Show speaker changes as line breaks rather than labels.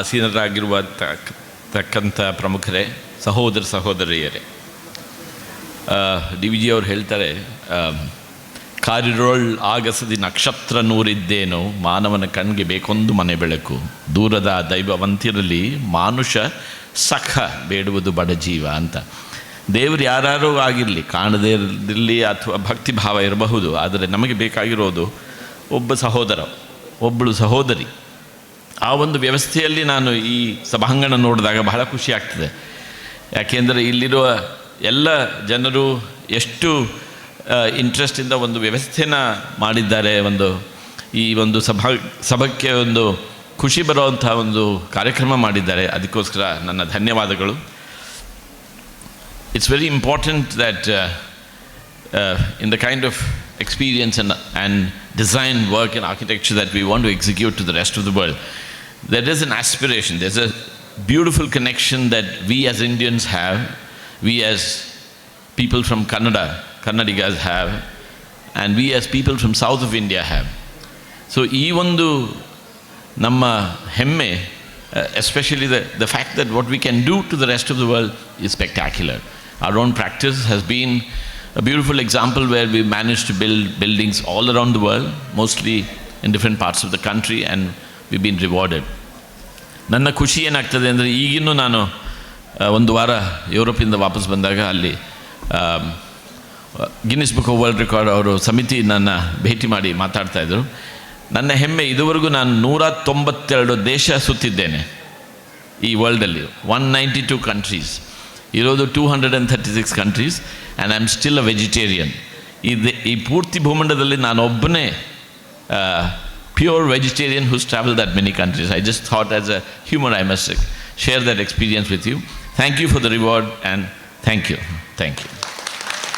ಆಸೀನರಾಗಿರುವ ತಕ್ ತಕ್ಕಂಥ ಪ್ರಮುಖರೇ, ಸಹೋದರ ಸಹೋದರಿಯರೇ. ಡಿ ವಿ ಜಿ ಅವರು ಹೇಳ್ತಾರೆ ಕಾರಿರೋಳ್ ಆಗಸದಿ ನಕ್ಷತ್ರ ನೂರಿದ್ದೇನು, ಮಾನವನ ಕಣ್ಗೆ ಬೇಕೊಂದು ಮನೆ ಬೆಳಕು. ದೂರದ ದೈವವಂತಿರಲಿ ಮಾನುಷ ಸಖ ಬೇಡುವುದು ಬಡ ಜೀವ ಅಂತ. ದೇವರು ಯಾರು ಆಗಿರಲಿ, ಕಾಣದೇ ಇರಲಿ ಅಥವಾ ಭಕ್ತಿ ಭಾವ ಇರಬಹುದು, ಆದರೆ ನಮಗೆ ಬೇಕಾಗಿರೋದು ಒಬ್ಬ ಸಹೋದರ ಒಬ್ಬಳು ಸಹೋದರಿ. ಆ ಒಂದು ವ್ಯವಸ್ಥೆಯಲ್ಲಿ ನಾನು ಈ ಸಭಾಂಗಣ ನೋಡಿದಾಗ ಬಹಳ ಖುಷಿ ಆಗ್ತದೆ. ಯಾಕೆಂದರೆ ಇಲ್ಲಿರುವ ಎಲ್ಲ ಜನರು ಎಷ್ಟು ಇಂಟ್ರೆಸ್ಟಿಂದ ಒಂದು ವ್ಯವಸ್ಥೆನ ಮಾಡಿದ್ದಾರೆ ಒಂದು ಈ ಒಂದು ಸಭಾ ಸಭಕ್ಕೆ ಒಂದು ಖುಷಿ ಬರುವಂಥ ಒಂದು ಕಾರ್ಯಕ್ರಮ ಮಾಡಿದ್ದಾರೆ. ಅದಕ್ಕೋಸ್ಕರ ನನ್ನ ಧನ್ಯವಾದಗಳು. It's very important that in the kind of experience experience and, design work work architecture that we want to execute to the rest of the world, there is an aspiration, there's a beautiful connection that we as Indians have, we as people from Kannada, Kannadigas have, and we as people from south of India have. So ಈ ಒಂದು ನಮ್ಮ ಹೆಮ್ಮೆ especially the the fact that what we can do to the rest of the world is spectacular our own practice has been a beautiful example where we managed to build buildings all around the world, mostly in different parts of the country, and we've been rewarded. ನನ್ನ ಖುಷಿ ಏನಾಗ್ತದೆ ಅಂದರೆ ಈಗಿನ್ನೂ ನಾನು ಒಂದು ವಾರ ಯುರೋಪಿಂದ ವಾಪಸ್ ಬಂದಾಗ ಅಲ್ಲಿ Guinness book of world record ಅವರು ಸಮಿತಿ ನನ್ನ ಭೇಟಿ ಮಾಡಿ ಮಾತಾಡ್ತಾಯಿದ್ರು ನನ್ನ ಹೆಮ್ಮೆ ಇದುವರೆಗೂ ನಾನು ನೂರ ತೊಂಬತ್ತೆರಡು ದೇಶ ಸುತ್ತಿದ್ದೇನೆ ಈ ವರ್ಲ್ಡಲ್ಲಿ ಒನ್ ನೈಂಟಿ ಟು ಕಂಟ್ರೀಸ್ ಇರೋದು two hundred and thirty six countries and I am still a vegetarian ಈ ಈ ಪೂರ್ತಿ ಭೂಮಂಡದಲ್ಲಿ ನಾನೊಬ್ಬನೇ pure vegetarian who's traveled that many countries. I just thought as a human I must share that experience with you. Thank you for the reward and thank you. Thank you.